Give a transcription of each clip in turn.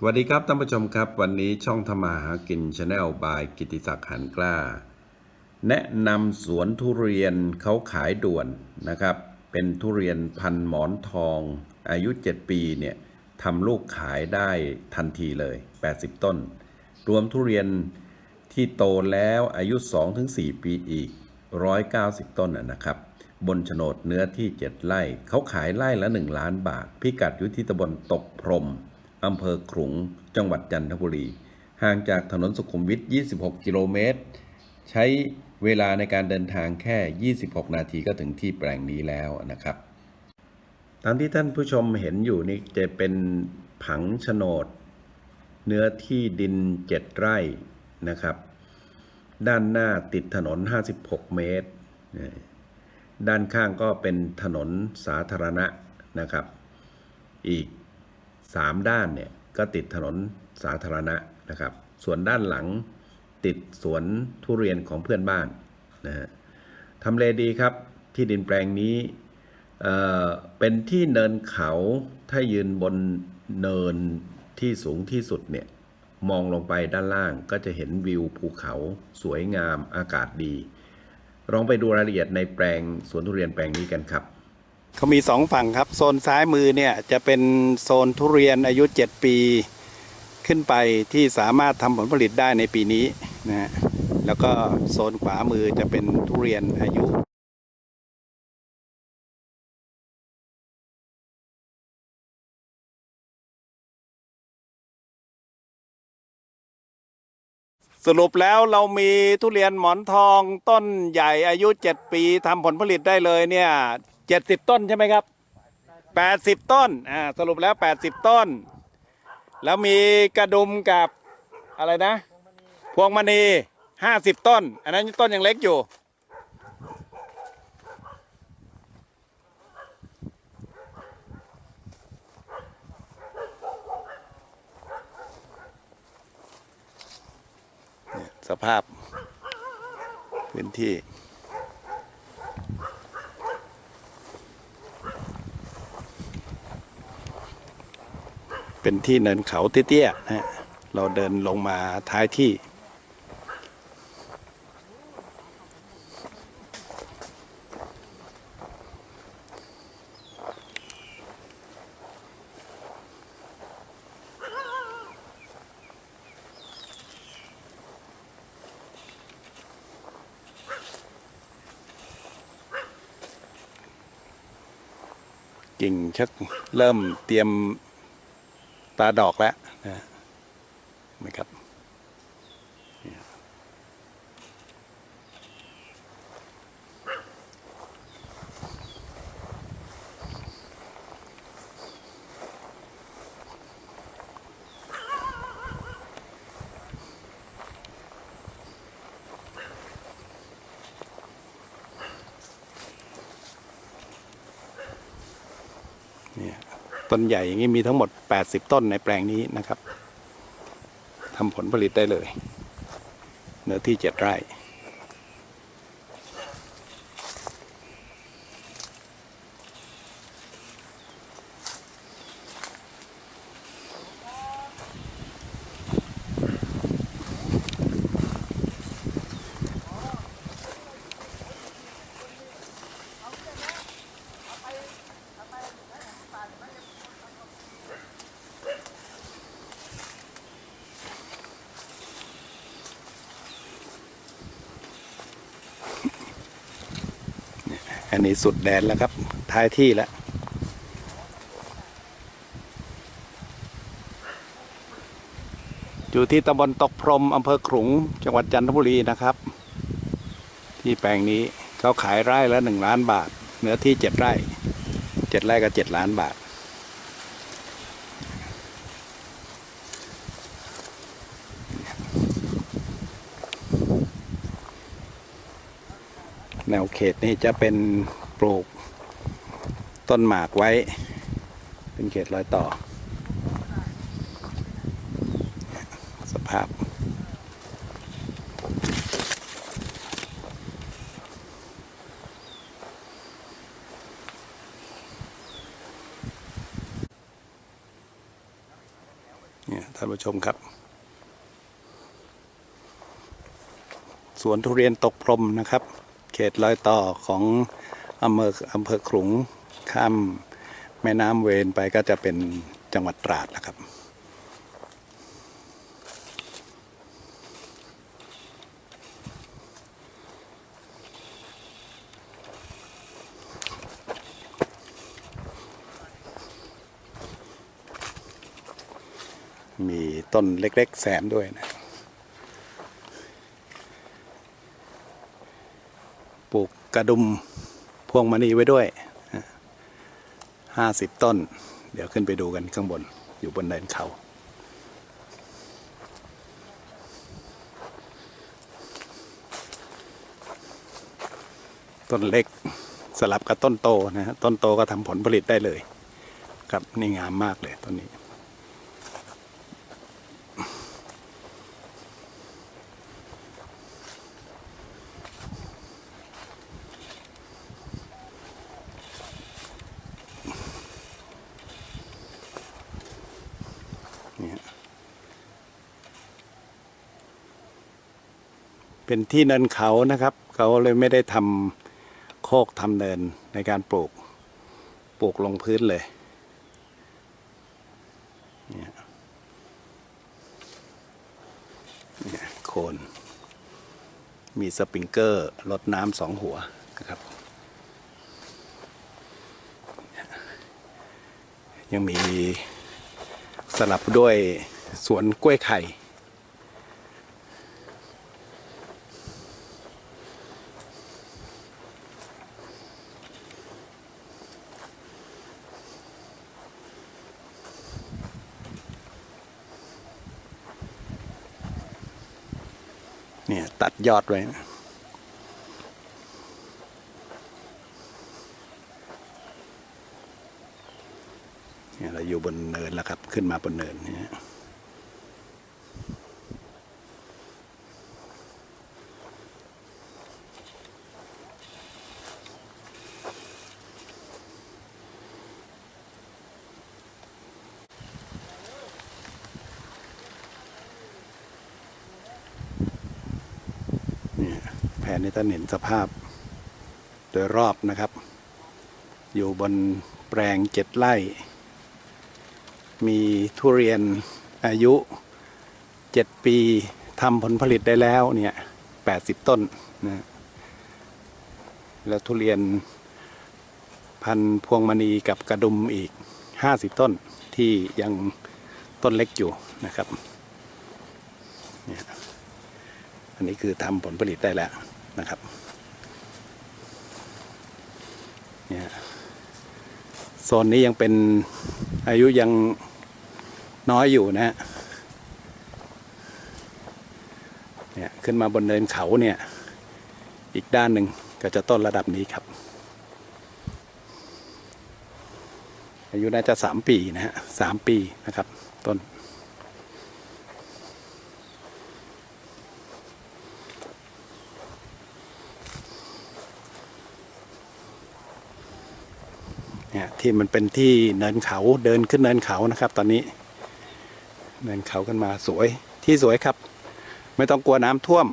สวัสดีครับท่านผู้ชมครับ วันนี้ช่องธรรมาหากินชาแนลบายกิติศักดิ์หันกล้า แนะนำสวนทุเรียนเขาขายด่วนนะครับ เป็นทุเรียนพันหมอนทอง อายุ 7 ปีเนี่ยทำลูกขายได้ทันทีเลย 80 ต้น รวมทุเรียนที่โตแล้วอายุ 2-4 ปีอีก 190 ต้นนะครับ บนโฉนดเนื้อที่ 7 ไร่เขาขายไร่ละ 1 ล้านบาท พิกัดอยู่ที่ตำบลตกพรม อำเภอขลุง จังหวัดจันทบุรี ห่างจากถนนสุขุมวิท 26 กิโลเมตร ใช้เวลาในการเดินทางแค่ 26 นาทีก็ถึงที่แปลงนี้แล้วนะครับ ตามที่ท่านผู้ชมเห็นอยู่นี่จะเป็นผังโฉนด เนื้อที่ดิน 7 ไร่นะครับ ด้านหน้าติดถนน 56 เมตร ด้านข้างก็เป็นถนนสาธารณะนะครับ อีก 3 ด้านเนี่ยก็ติดถนนสาธารณะนะครับ ส่วนด้านหลังติดสวนทุเรียนของเพื่อนบ้านนะฮะทำเลดีครับที่ดินแปลงนี้เอ่อเป็นที่เนินเขาถ้ายืนบนเนินที่สูงที่สุดเนี่ยมองลงไปด้านล่างก็จะเห็นวิวภูเขาสวยงามอากาศดีลองไปดูรายละเอียดในแปลงสวนทุเรียนแปลงนี้กันครับ เขามีสองฝั่งครับ โซนซ้ายมือเนี่ยจะเป็นโซนทุเรียนอายุ 7 ปีขึ้นไปที่สามารถทำผลผลิตได้ในปีนี้นะฮะแล้วก็โซนขวามือจะเป็นทุเรียนอายุสรุปแล้วเรามีทุเรียนหมอนทองต้นใหญ่อายุ 7 ปีทำผลผลิตได้เลยเนี่ย 70ต้นใช่ไหมครับ80ต้นอ่าสรุปแล้ว80ต้น แล้วมีกระดุมกับอะไรนะ พวงมณี50ต้น อันนั้นต้นยังเล็กอยู่ สภาพพื้นที่ เป็นที่เนินเขาเตี้ยๆนะฮะเราเดินลงมาท้ายที่ กิ่งชักเริ่มเตรียม ตาดอกแล้วนะครับ ต้นใหญ่อย่างนี้มีทั้งหมด 80 ต้นในแปลงนี้นะครับทำผลผลิตได้เลย เนื้อที่ 7 ไร่ อั นนี้สุดแดนแล้วครับ ท้ายที่แล้วอยู่ที่ตำบลตกพรมอำเภอขลุง จังหวัดจันทบุรีนะครับ ที่แปลงนี้เขาขายไร่ละหนึ่งล้านบาทเนื้อที่เจ็ดไร่เจ็ดไร่ก็เจ็ดล้านบาท แนวเขตนี่จะเป็นปลูกต้นหมากไว้ เป็นเขตรอยต่อ สภาพ เนี่ยท่านผู้ชมครับ สวนทุเรียนตกพรมนะครับ ขตรอยต่อของอำเภออำเภอขลุงข้ามแม่น้ำเวนไปก็จะเป็นจังหวัดตราดแล้วครับ มีต้นเล็ก ๆ แซมด้วยนะ ปลู กระดุมพวงมณีไว้ด้วยห้าสิบต้น เดี๋ยวขึ้นไปดูกันข้างบนอยู่บนเนินเขา ต้นเล็กสลับกับต้นโตนะฮะต้นโตก็ทำผลผลิตได้เลย ครับนี่งามมากเลยต้นนี้ เป็นที่เนินเขานะครับ เขาเลยไม่ได้ทำโคกทำเนินในการปลูก ปลูกลงพื้นเลยเนี่ยเนี่ยโคน มีสปริงเกอร์ลดน้ำสองหัวนะครับยังมีสลับด้วยสวนกล้วยไข่ เนี่ยตัดยอดไว้ เนี่ยเราอยู่บนเนินแล้วครับ ขึ้นมาบนเนินเนี่ย เนี่ยแผนนี้ท่านเห็นสภาพ โดยรอบนะครับ อยู่บนแปลงเจ็ดไร่ มีทุเรียนอายุเจ็ดปีทำผลผลิตได้แล้วเนี่ยแปดสิบต้นนะแล้วทุเรียนพันธุ์พวงมณีกับกระดุมอีกห้าสิบต้นที่ยังต้นเล็กอยู่นะครับนี่อันนี้คือทำผลผลิตได้แล้ว นะครับเนี่ยโซนนี้ยังเป็นอายุยังน้อยอยู่นะฮะเนี่ยขึ้นมาบนเนินเขาเนี่ย อีกด้านหนึ่งก็จะต้นระดับนี้ครับ อายุน่าจะสามปีนะฮะสามปีนะครับ ต้น เนี่ยที่มันเป็นที่เนินเขาเดินขึ้นเนินเขานะครับ ตอนนี้ เนินเขากันมาสวยที่สวยครับ ไม่ต้องกลัวน้ำท่วม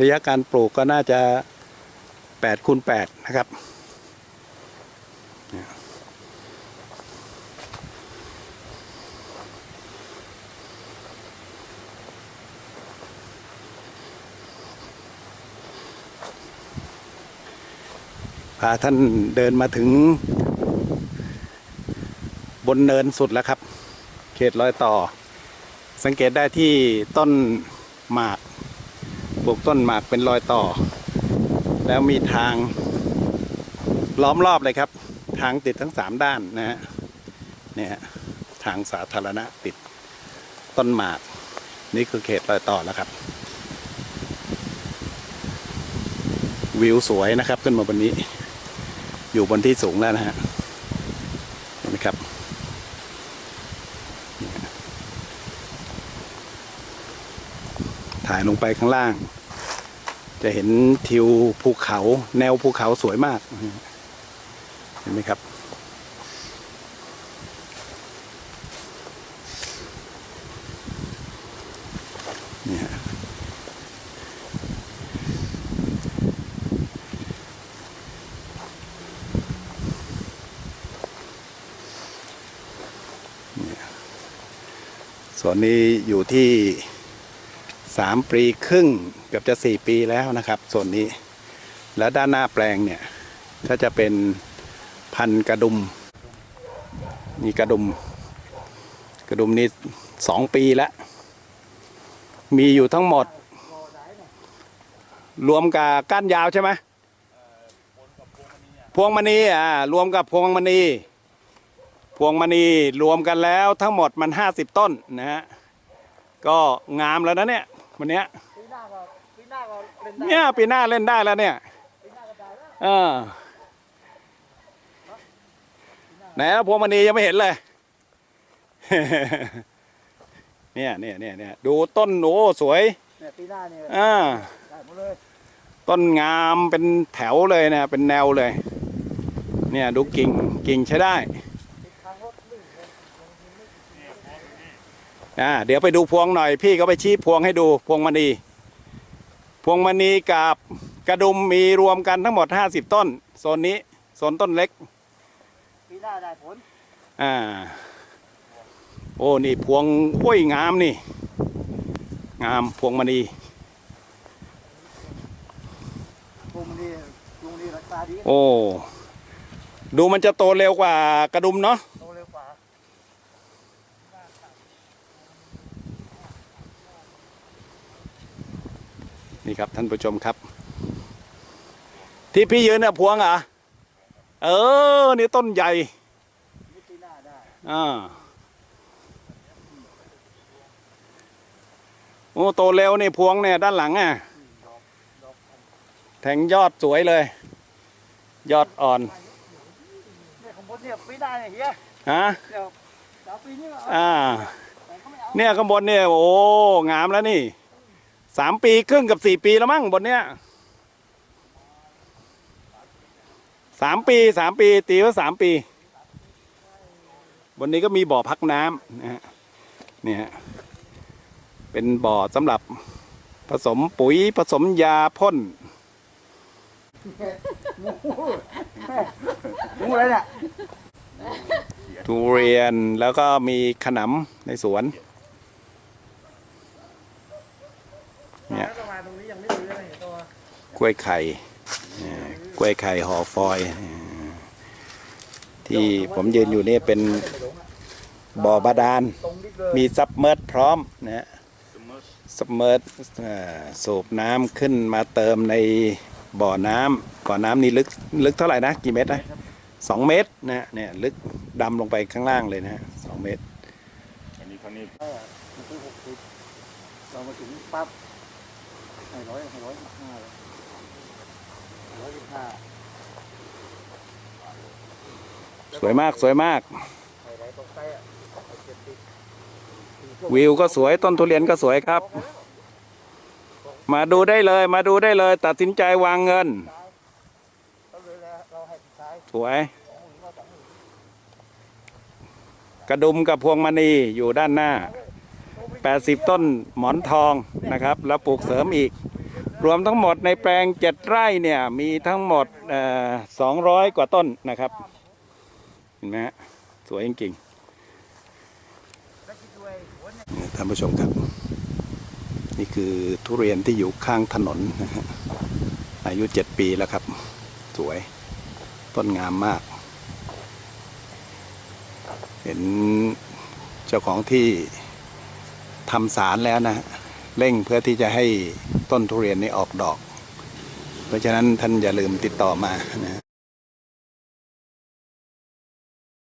ระยะการปลูกก็น่าจะ8คูณ8นะครับ พาท่านเดินมาถึงบนเนินสุดแล้วครับ เขตรอยต่อ สังเกตได้ที่ต้นหมาก ปลูกต้นหมากเป็นรอยต่อ แล้วมีทางล้อมรอบเลยครับ ทางติดทั้งสามด้านนะฮะเนี่ยฮะทางสาธารณะติดต้นหมาก นี่คือเขตรอยต่อแล้วครับ วิวสวยนะครับขึ้นมาบนนี้ อยู่บนที่สูงแล้วนะฮะเห็นไหมครับ ถ่ายลงไปข้างล่าง จะเห็นทิวภูเขาแนวภูเขาสวยมาก เห็นไหมครับ นี่ฮะส่วนนี้อยู่ที่ สามปีครึ่งเกือบจะสี่ปีแล้วนะครับส่วนนี้ แล้วด้านหน้าแปลงเนี่ยก็จะเป็นพันกระดุมนี่กระดุม กระดุมนี้สองปีแล้วมีอยู่ทั้งหมด รวมกับก้านยาวใช่ไหมพวงมณีอ่ารวมกับพวงมณี พวงมณีรวมกันแล้วทั้งหมดมันห้าสิบต้นนะฮะก็งามแล้วนะเนี่ย วันเนี้ยปีหน้าก็ปีหน้าก็เล่นได้เนี่ยปีหน้าเล่นได้แล้วเนี่ยปีหน้าก็ได้แล้วเออไหนอะพวงมณียังไม่เห็นเลย เนี่ยเนี่ยเนี่ยเนี่ยดูต้นโอ้สวยเนี่ยปีหน้าเนี่ยอ่าได้หมดเลยต้นงามเป็นแถวเลยนะเป็นแนวเลย เนี่ยดูกิ่งกิ่งใช้ได้ ติดทางรถลื่นเลย อ่าเดี๋ยวไปดูพวงหน่อย พี่ก็ไปชี้พวงให้ดูพวงมณีพวงมณีกับกระดุมมีรวมกันทั้งหมด 50 ต้นโซนนี้โซนต้นเล็กปีหน้าได้ผลอ่าโอ้นี่พวงโอ้ยงามนี่ งามพวงมณีพวงนี้พวงนี้ราคาดีโอ้ดูมันจะโตเร็วกว่ากระดุมเนาะ โตเร็วกว่า นี่ครับท่านผู้ชมครับ ที่พี่ยืนเนี่ยพวงเหรอะเออ นี่ต้นใหญ่นี่ปีหน้าได้อ่าโอ้โตเร็วนี่พวงเนี่ยด้านหลังอะดอกดอกแทงยอดสวยเลย ยอดอ่อนเนี่ยของผมเนี่ยปีหน้าเนี่ยเฮียฮะเดี๋ยวเดี๋ยวปีนี้ก็เอาอ่าแต่เขาไม่เอาเนี่ยข้างบนเนี่ยโอ้งามแล้วนี่ สามปีครึ่งกับสี่ปีแล้วมั้งบนเนี้ยสามปีสามปี ตีว่าสามปี บนนี้ก็มีบ่อพักน้ำนะฮะเนี่ยฮะเป็นบ่อสำหรับผสมปุ๋ยผสมยาพ่นงูอะไรเนี่ยทุเรียนแล้วก็มีขนำในสวน เนี่ย ประมาณตรงนี้ยังไม่รู้เลยตัว ก ล้วยไข่กล้วยไข่ห่อฟอย ที่ผมยืนอยู่นี่เป็นบ่อบาดาลตรงนี้เลยมีซับเมอร์พร้อมนะฮะซับเมอร์สูบน้ำขึ้นมาเติมในบ่อน้ำบ่อน้ำนี่ลึกลึกเท่าไหร่นะ กี่เมตรนะสองเมตรนะเนี่ยลึกดำลงไปข้างล่างเลยนะสองเมตรมันคือหกสิบเรามาถึงปั๊บห้าร้อยห้าร้อยห้าเลยร้อย สวยมากสวยมาก วิวก็สวยต้นทุเรียนก็สวยครับ มาดูได้เลยมาดูได้เลย ตัดสินใจวางเงิน สวยสองหมื่นก็สองหมื่นกระดุมกับพวงมณีอยู่ด้านหน้า 80 ต้นหมอนทองนะครับ แล้วปลูกเสริมอีก รวมทั้งหมดในแปลง7ไร่เนี่ยมีทั้งหมดเอ่อ200กว่าต้นนะครับเห็นไหมฮะสวยจริงแล้วคิดด้วยหัวเนี่ยๆท่านผู้ชมครับ นี่คือทุเรียนที่อยู่ข้างถนนนะฮะอายุ7ปีแล้วครับ สวยต้นงามมาก เห็นเจ้าของที่ทำสารแล้วนะเร่งเพื่อที่จะให้ ต้นทุเรียนนี้ออกดอก เพราะฉะนั้นท่านอย่าลืมติดต่อมานะ